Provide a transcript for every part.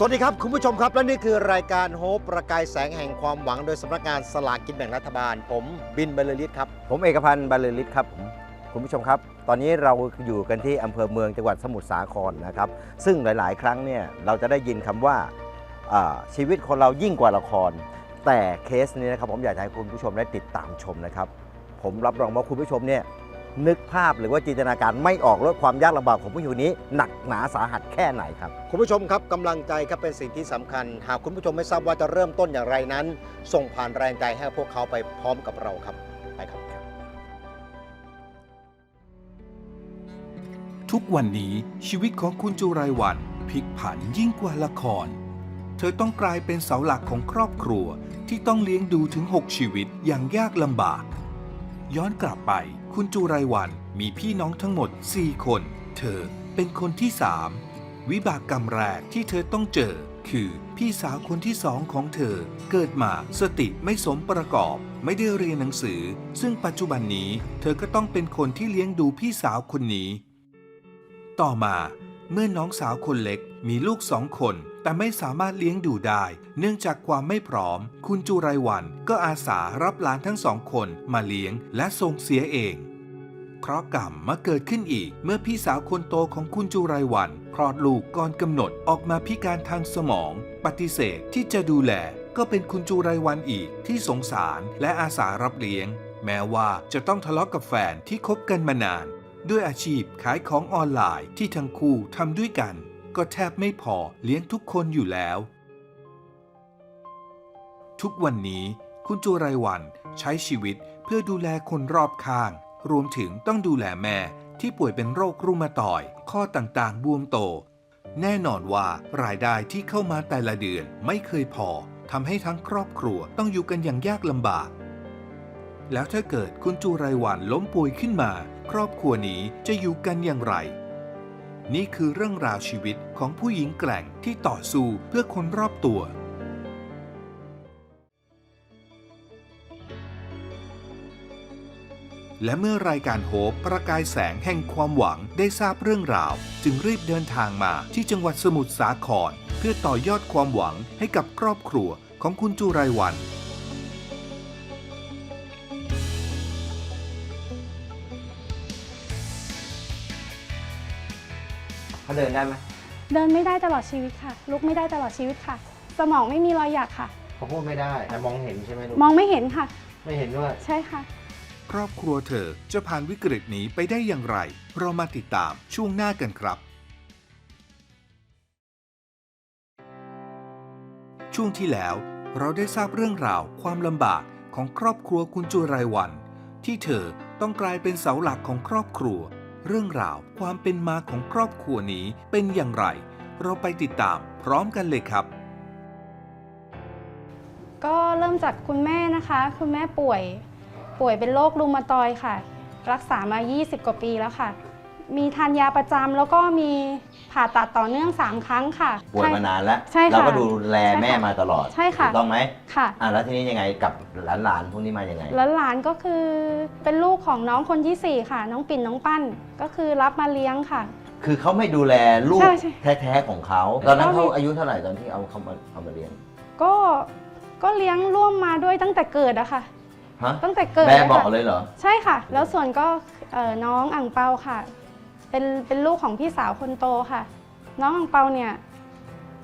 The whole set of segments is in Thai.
สวัสดีครับ คุณผู้ชมครับ และนี่คือรายการโฮปประกายแสงแห่งความหวัง โดยสำนักงานสลากกินแบ่งรัฐบาล ผมบินบรรลือฤทธิ์ครับผมเอกพันธ์บรรลือฤทธิ์ครับผมคุณผู้ชมครับ ตอนนี้เราอยู่กันที่อำเภอเมืองจังหวัดสมุทรสาครนะครับ ซึ่งหลาย ๆ ครั้งเนี่ยเราจะได้ยินคำว่าอ่าชีวิตคนเรายิ่งกว่าละคร แต่เคสนี้นะครับผมอยากจะให้คุณผู้ชมได้ติดตามชมนะครับ ผมรับรองว่าคุณผู้ชมเนี่ย นึกภาพหรือว่าจินตนาการไม่ออกว่าความยากลำบากของผู้หญิงคนนี้หนักหนาสาหัสแค่ไหนครับ คุณผู้ชมครับกำลังใจครับเป็นสิ่งที่สำคัญ หากคุณผู้ชมไม่ทราบว่าจะเริ่มต้นอย่างไรนั้น ส่งผ่านแรงใจให้พวกเขาไปพร้อมกับเราครับไปครับ ทุกวันนี้ชีวิตของคุณจุไรวันพลิกผันยิ่งกว่าละคร เธอต้องกลายเป็นเสาหลักของครอบครัวที่ต้องเลี้ยงดูถึง 6 ชีวิตอย่างยากลำบาก ย้อนกลับไป คุณจุไรวันมีพี่น้องทั้งหมด 4 คน เธอเป็นคนที่3วิบากกรรมแรกที่เธอต้องเจอ คือพี่สาวคนที่สองของเธอ เกิดมาสติไม่สมประกอบ ไม่ได้เรียนหนังสือ ซึ่งปัจจุบันนี้เธอก็ต้องเป็นคนที่เลี้ยงดูพี่สาวคนนี้ ต่อมาเมื่อน้องสาวคนเล็กมีลูกสองคน แต่ไม่สามารถเลี้ยงดูได้ เนื่องจากความไม่พร้อม คุณจุไรวันก็อาสารับหลานทั้งสองคนมาเลี้ยงและส่งเสียเอง เคราะกรรมมาเกิดขึ้นอีก เมื่อพี่สาวคนโตของคุณจุไรวันคลอดลูกก่อนกำหนดออกมาพิการทางสมอง ปฏิเสธที่จะดูแลก็เป็นคุณจุไรวันอีกที่สงสารและอาสารับเลี้ยง แม้ว่าจะต้องทะเลาะกับแฟนที่คบกันมานาน ด้วยอาชีพขายของออนไลน์ที่ทั้งคู่ทำด้วยกัน ก็แทบไม่พอเลี้ยงทุกคนอยู่แล้ว ทุกวันนี้คุณจุไรวันใช้ชีวิตเพื่อดูแลคนรอบข้าง รวมถึงต้องดูแลแม่ที่ป่วยเป็นโรครุมาตอย ข้อต่างๆ บวมโต แน่นอนว่ารายได้ที่เข้ามาแต่ละเดือนไม่เคยพอทำให้ทั้งครอบครัวต้องอยู่กันอย่างยากลำบาก แล้วถ้าเกิดคุณจูไรวันล้มป่วยขึ้นมา ครอบครัวนี้จะอยู่กันอย่างไร นี่คือเรื่องราวชีวิตของผู้หญิงแกร่งที่ต่อสู้เพื่อคนรอบตัว และเมื่อรายการโฮปประกายแสงแห่งความหวังได้ทราบเรื่องราว จึงรีบเดินทางมาที่จังหวัดสมุทรสาคร เพื่อต่อยอดความหวังให้กับครอบครัวของคุณจูไรวัน เขาเดินได้ไหมเดินไม่ได้ตลอดชีวิตค่ะ ลุกไม่ได้ตลอดชีวิตค่ะ สมองไม่มีรอยหยักค่ะ เขาพูดไม่ได้แต่มองเห็นใช่ไหมลูกมองไม่เห็นค่ะ ไม่เห็นด้วย ใช่ค่ะ ครอบครัวเธอจะผ่านวิกฤตนี้ไปได้อย่างไร เรามาติดตามช่วงหน้ากันครับ ช่วงที่แล้วเราได้ทราบเรื่องราวความลำบากของครอบครัวคุณจุไรวัน ที่เธอต้องกลายเป็นเสาหลักของครอบครัว เรื่องราวความเป็นมาของครอบครัวนี้เป็นอย่างไร เราไปติดตามพร้อมกันเลยครับ ก็เริ่มจากคุณแม่นะคะ คุณแม่ป่วย ป่วยเป็นโรครูมาตอยค่ะ รักษามา 20 กว่าปีแล้วค่ะ มีทานยาประจำแล้วก็มีผ่าตัดต่อเนื่อง 3 ครั้งค่ะ ป่วยมานานแล้ว ใช่ค่ะเราก็ดูแลใช่ค่ะแม่มาตลอดใช่ค่ะ ถูกต้องไหมค่ะ อะแล้วทีนี้ยังไงกับหลานๆพวกนี้มายังไง แล้วหลานก็คือเป็นลูกของน้องคนที่ 4 ค่ะ น้องปิ่นน้องปั้นก็คือรับมาเลี้ยงค่ะ คือเขาไม่ดูแลลูกใช่ใช่แท้ๆของเขาตอนนั้นก็มีเขาอายุเท่าไหร่ตอนที่เอาเขามาเอามาเลี้ยงก็ก็เลี้ยงร่วมมาด้วยตั้งแต่เกิดอะค่ะ ฮะตั้งแต่เกิดแม่เลยบอกค่ะเลยเหรอ ใช่ค่ะ แล้วส่วนก็เอ่อน้องอ่างเปาค่ะ เป็นเป็นลูกของพี่สาวคนโตค่ะ น้องอ่างเปาเนี่ย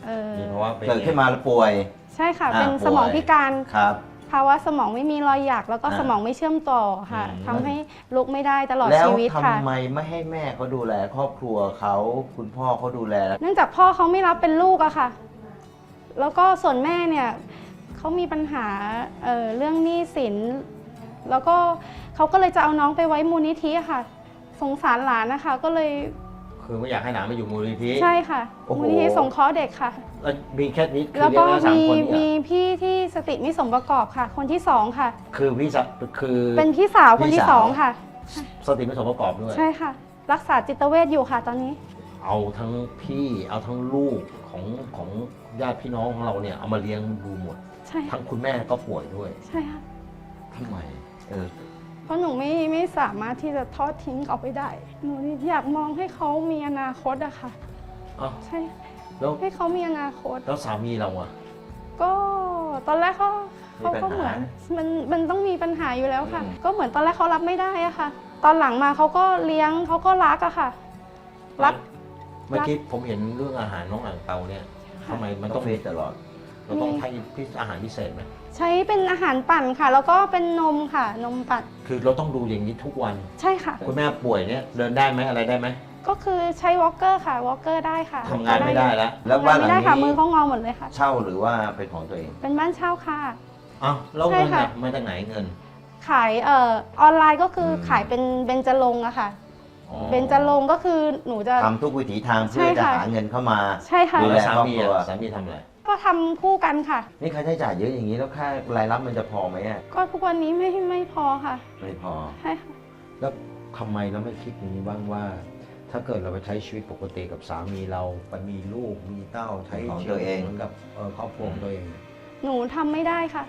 เอ่อเพราะว่าเป็นเกิดขึ้นมาแล้วป่วย ใช่ค่ะ อ่าเป็นสมองป่วย พิการ ครับ ภาวะสมองไม่มีรอยหยักแล้วก็อ่าสมองไม่เชื่อมต่อค่ะอืม ทำให้ลุกไม่ได้ตลอดแล้วชีวิตค่ะทำไมไม่ให้แม่เขาดูแล ครอบครัวเขาคุณพ่อเขาดูแล เนื่องจากพ่อเขาไม่รับเป็นลูกอะค่ะ แล้วก็ส่วนแม่เนี่ยเขามีปัญหาเอ่อเรื่องหนี้สิน แล้วก็เขาก็เลยจะเอาน้องไปไว้มูลนิธิอะค่ะ สงสารหลานนะคะ ก็เลยคือไม่อยากให้หลานมาอยู่มูลนิธิ ใช่ค่ะโอ้โห มูลนิธิสงเคราะห์เด็กค่ะ แล้วมีแค่นี้คือแล้วเลี้ยก็งได้สามมีคนเนี่มียพี่ที่สติไม่สมประกอบค่ะ คนที่สองค่ะ คือพี่สะคือ เป็นพี่สาวคนพี่ที่สาว สองค่ะ สติไม่สมประกอบด้วย ใช่ค่ะ รักษาจิตเวชอยู่ค่ะตอนนี้ เอาทั้งพี่เอาทั้งลูกของของญาติพี่น้องของเราเนี่ยเอามาเลี้ยงดูหมด ใช่ค่ะทั้งคุณแม่ก็ป่วยด้วยใช่ค่ะทำไมเออ เพราะหนูไม่ไม่สามารถที่จะทอดทิ้งออกไปได้ หนูอยากมองให้เขามีอนาคตอะค่ะเอ้าใช่แล้วให้เขามีอนาคต แล้วสามีเราอะ ก็ตอนแรกเขามีเขาปัญหาก็เหมือนมันมันต้องมีปัญหาอยู่แล้วค่ะ อืม ก็เหมือนตอนแรกเขารับไม่ได้อะค่ะ ตอนหลังมาเขาก็เลี้ยงเขาก็รักอะค่ะ รัก เมื่อกี้ผมเห็นเรื่องอาหารน้องอ่างเปาเนี่ยทำไมมันต้องต้องเฟซตลอด เราต้องให้พิอาหารพิเศษไหม ใช้เป็นอาหารปั่นค่ะ แล้วก็เป็นนมค่ะ นมปั่นคือเราต้องดูอย่างนี้ทุกวัน ใช่ค่ะ คุณแม่ป่วยเนี่ยเดินได้ไหมอะไรได้ไหมก็คือใช้วอลเกอร์ค่ะวอลเกอร์ได้ค่ะทำงานไม่ได้แล้ว แล้วทำงาบ้านนหลัไม่งได้ค่ะนี้มือเขางอหมดเลยค่ะ เช่าหรือว่าเป็นของตัวเองเป็นบ้านเช่าค่ะ อ้าวแล้วใช่เงินค่ะน่ะมาจากไหนเงิน ขายเอ่อออนไลน์ก็คืออม ขายเป็นเบญจรงค์อะค่ะ อ๋อเบญจรงค์ก็คือหนูจะ ทำทุกวิถีทางใช่เพื่อจะค่ะ หาเงินเข้ามา ใช่ค่ะ ดูแล้วแลสาครอบมีครัวอะสามีทำอะไร ก็ทำคู่กันค่ะ นี่ค่าใช้จ่ายเยอะอย่างนี้แล้วค่ารายรับมันจะพอไหมอะก็ทุกวันนี้ไม่ไม่พอค่ะไม่พอ ใช่ค่ะแล้วทำไมเราไม่คิดอย่างนี้บ้างว่า ถ้าเกิดเราไปใช้ชีวิตปกติกับสามีเราไปมีลูกมีเต้าใช้ของชีตัววิตเองเหมือนกับเอ่อครอบครัวของตัวเอง หนูทำไม่ได้ค่ะ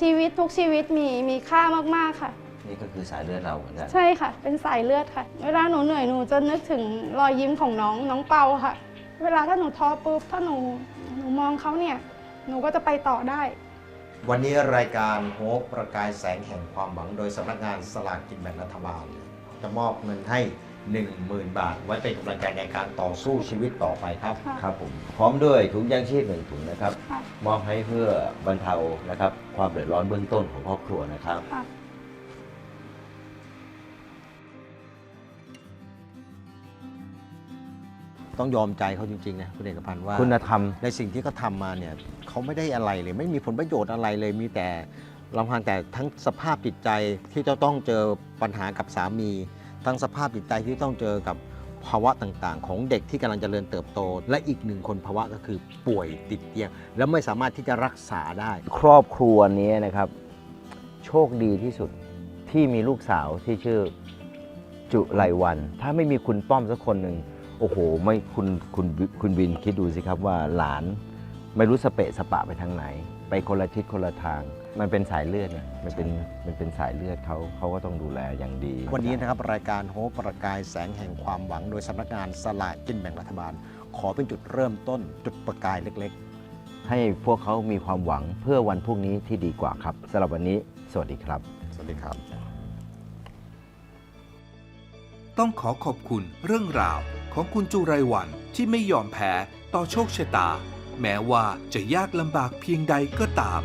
ชีวิตทุกชีวิตมีมีค่ามากๆค่ะ นี่ก็คือสายเลือดเราเหมือนกันใช่ค่ะ เป็นสายเลือดค่ะ เวลาหนูเหนื่อยหนูจะนึกถึงรอยยิ้มของน้องน้องเปาค่ะ เวลาถ้าหนูท้อปุ๊บถ้าหนูห นูมองเขาเนี่ย หนูก็จะไปต่อได้ วันนี้รายการโฮปประกายแสงแห่งความหวัง โดยสำนักงานสลากกินแบ่งรัฐบาล จะมอบเงินให้ 10,000 บาท ไว้เป็นกำลังใจในการต่อสู้ชีวิตต่อไปครับค่ะครับผมพร้อมด้วยถุงยางชีพหนึ่งถุงนะครับ ค่ะ มอบให้เพื่อบรรเทานะครับ ความเดือดร้อนเบื้องต้นของครอบครัวนะครับ ค่ะ ต้องยอมใจเขาจริงๆนะคุณเอกพันธ์ว่าคุณธรรมในสิ่งที่เขาทำมาเนี่ยเขาไม่ได้อะไรเลย ไม่มีผลประโยชน์อะไรเลยมีแต่ลำพังแต่ทั้งสภาพจิตใจที่จะต้องเจอปัญหากับสามี ทั้งสภาพจิตใจที่ต้องเจอกับภาวะต่างๆ ของเด็กที่กำลังจเจริญเติบโต และอีกหนึ่งคนภาวะก็คือป่วยติดเตียง แล้วไม่สามารถที่จะรักษาได้ ครอบครัวนี้นะครับ โชคดีที่สุดที่มีลูกสาวที่ชื่อจุไรวัน ถ้าไม่มีคุณป้อมสักคนหนึ่ง โอ้โหไม่คุณคุณคุณวินคิดดูสิครับว่าหลานไม่รู้สเปะสปะไปทางไหน ไปคนละทิศคนละทาง มันเป็นสายเลือดนะมันเป็นมันเป็นสายเลือดเขาเขาก็ต้องดูแลอย่างดี วันนี้นะครับรายการโฮปประกายแสงแห่งความหวัง โดยสำนักงานสลากกินแบ่งรัฐบาล ขอเป็นจุดเริ่มต้นจุดประกายเล็กๆ ให้พวกเขามีความหวังเพื่อวันพรุ่งนี้ที่ดีกว่าครับสำหรับวันนี้ สวัสดีครับ สวัสดีครับ ต้องขอขอบคุณเรื่องราว ของคุณจุไรวันที่ไม่ยอมแพ้ต่อโชคชะตา แม้ว่าจะยากลำบากเพียงใดก็ตาม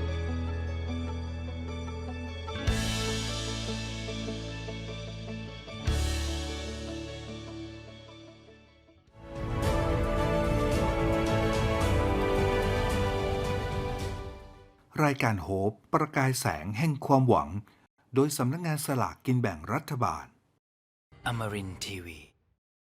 รายการโฮปประกายแสงแห่งความหวัง โดยสำนักงานสลากกินแบ่งรัฐบาล Amarin Tiwi.